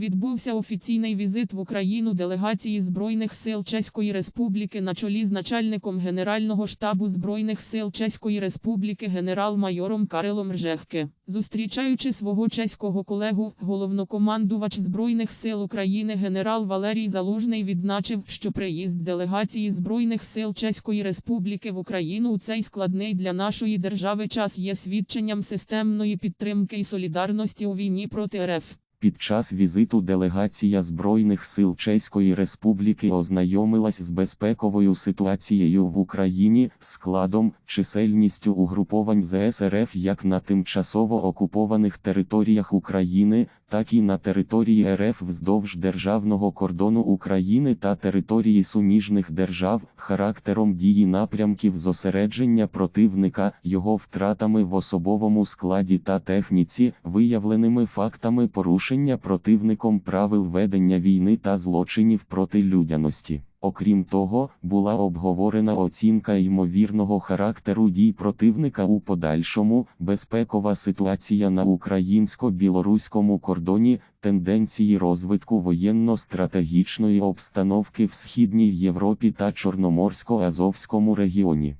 Відбувся офіційний візит в Україну делегації Збройних сил Чеської Республіки на чолі з начальником Генерального штабу Збройних сил Чеської Республіки генерал-майором Карелом Ржехке. Зустрічаючи свого чеського колегу, головнокомандувач Збройних сил України генерал Валерій Залужний відзначив, що приїзд делегації Збройних сил Чеської Республіки в Україну у цей складний для нашої держави час є свідченням системної підтримки і солідарності у війні проти РФ. Під час візиту делегація Збройних сил Чеської Республіки ознайомилась з безпековою ситуацією в Україні, складом, чисельністю угруповань ЗСРФ як на тимчасово окупованих територіях України, так і на території РФ вздовж державного кордону України та території суміжних держав, характером дії напрямків зосередження противника, його втратами в особовому складі та техніці, виявленими фактами порушення противником правил ведення війни та злочинів проти людяності. Окрім того, була обговорена оцінка ймовірного характеру дій противника у подальшому, безпекова ситуація на українсько-білоруському кордоні, тенденції розвитку воєнно-стратегічної обстановки в Східній Європі та Чорноморсько-Азовському регіоні.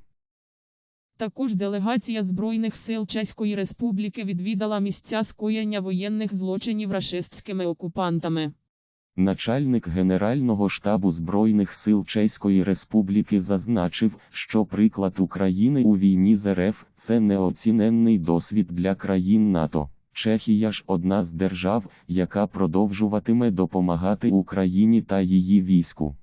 Також делегація Збройних сил Чеської Республіки відвідала місця скоєння воєнних злочинів рашистськими окупантами. Начальник Генерального штабу Збройних сил Чеської Республіки зазначив, що приклад України у війні з РФ – це неоціненний досвід для країн НАТО. Чехія ж одна з держав, яка продовжуватиме допомагати Україні та її війську.